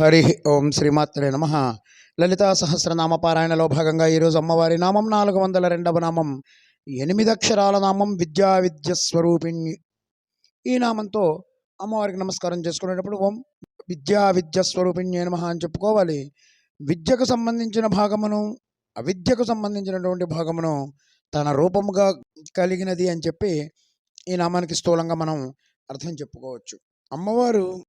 హరి ఓం శ్రీమాత్రే నమ. లలితా సహస్రనామ పారాయణలో భాగంగా ఈరోజు అమ్మవారి నామం నాలుగు వందల రెండవ నామం ఎనిమిది అక్షరాల నామం విద్యా విద్య స్వరూపిణి. ఈ నామంతో అమ్మవారికి నమస్కారం చేసుకునేటప్పుడు ఓం విద్యా విద్య స్వరూపిణి నమ అని చెప్పుకోవాలి. విద్యకు సంబంధించిన భాగమును అవిద్యకు సంబంధించినటువంటి భాగమును తన రూపముగా కలిగినది అని చెప్పి ఈ నామానికి స్థూలంగా మనం అర్థం చెప్పుకోవచ్చు. అమ్మవారు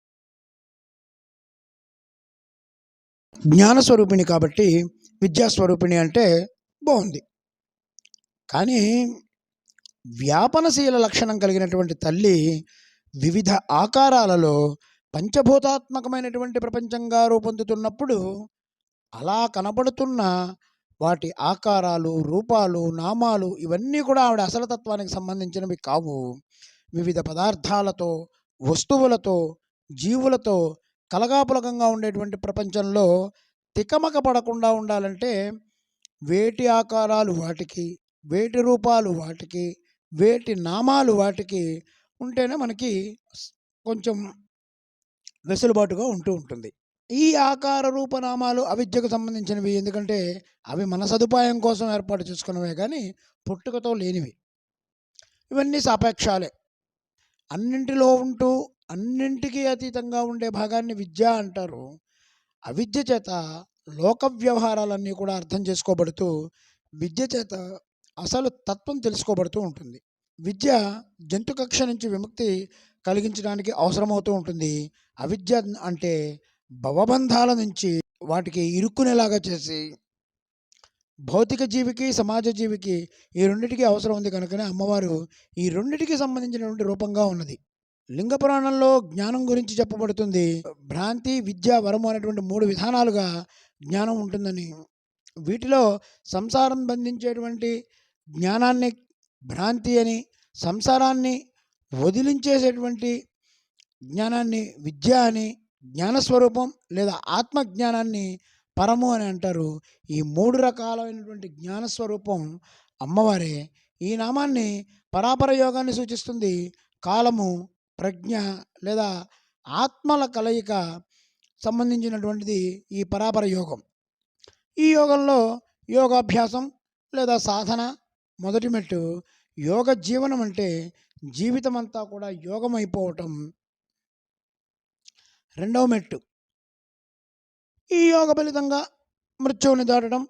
జ్ఞానస్వరూపిణి కాబట్టి విద్యాస్వరూపిణి అంటే బాగుంది. కానీ వ్యాపనశీల లక్షణం కలిగినటువంటి తల్లి వివిధ ఆకారాలలో పంచభూతాత్మకమైనటువంటి ప్రపంచంగా రూపొందుతున్నప్పుడు అలా కనబడుతున్న వాటి ఆకారాలు రూపాలు నామాలు ఇవన్నీ కూడా ఆవిడ అసలతత్వానికి సంబంధించినవి కావు. వివిధ పదార్థాలతో వస్తువులతో జీవులతో కలగాపులకంగా ఉండేటువంటి ప్రపంచంలో తికమక పడకుండా ఉండాలంటే వేటి ఆకారాలు వాటికి వేటి రూపాలు వాటికి వేటి నామాలు వాటికి ఉంటేనే మనకి కొంచెం వెసులుబాటుగా ఉంటూ ఉంటుంది. ఈ ఆకార రూపనామాలు అవిద్యకు సంబంధించినవి ఎందుకంటే అవి మన సదుపాయం కోసం ఏర్పాటు చేసుకున్నవే కానీ పుట్టుకతో లేనివి. ఇవన్నీ సాపేక్షాలే. అన్నింటిలో ఉంటూ అన్నింటికీ అతీతంగా ఉండే భాగాన్ని విద్య అంటారు. అవిద్య చేత లోక వ్యవహారాలన్నీ కూడా అర్థం చేసుకోబడుతూ విద్య చేత అసలు తత్వం తెలుసుకోబడుతూ ఉంటుంది. విద్య జంతు కక్ష నుంచి విముక్తి కలిగించడానికి అవసరమవుతూ ఉంటుంది. అవిద్య అంటే భవబంధాల నుంచి వాటికి ఇరుక్కునేలాగా చేసి భౌతిక జీవికి సమాజ జీవికి ఈ రెండిటికి అవసరం ఉంది కనుకనే అమ్మవారు ఈ రెండిటికి సంబంధించినటువంటి రూపంగా ఉన్నది. లింగ పురాణంలో జ్ఞానం గురించి చెప్పబడుతుంది. భ్రాంతి విద్య వరము అనేటువంటి మూడు విధానాలుగా జ్ఞానం ఉంటుందని. వీటిలో సంసారం బంధించేటువంటి జ్ఞానాన్ని భ్రాంతి అని సంసారాన్ని వదిలించేసేటువంటి జ్ఞానాన్ని విద్య అని జ్ఞానస్వరూపం లేదా ఆత్మజ్ఞానాన్ని పరము అని అంటారు. ఈ మూడు రకాలైనటువంటి జ్ఞానస్వరూపం అమ్మవారే. ఈ నామాన్ని పరాపర యోగాన్ని సూచిస్తుంది. కాలము ప్రజ్ఞ లేదా ఆత్మల కలయిక సంబంధించినటువంటిది ఈ పరాపర యోగం. ఈ యోగంలో యోగాభ్యాసం లేదా సాధన మొదటి మెట్టు యోగ జీవనం అంటే జీవితం అంతా కూడా యోగం అయిపోవటం రెండవ మెట్టు ఈ యోగ ఫలితంగా మృత్యువుని దాటడం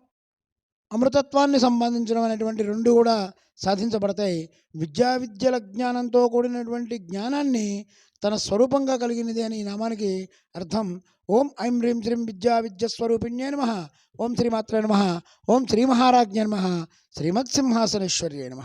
అమృతత్వాన్ని సంపాదించడం అనేటువంటి రెండు కూడా సాధించబడతాయి. విద్యా విద్యల జ్ఞానంతో కూడినటువంటి జ్ఞానాన్ని తన స్వరూపంగా కలిగినది అని ఈ నామానికి అర్థం. ఓం ఐం హ్రీం శ్రీం విద్యా విద్య స్వరూపిణ్యే నమ. ఓం శ్రీమాత్రే నమ. ఓం శ్రీమహారాజ్ఞ నమ. శ్రీమత్సింహాసనేశ్వర్యే నమ.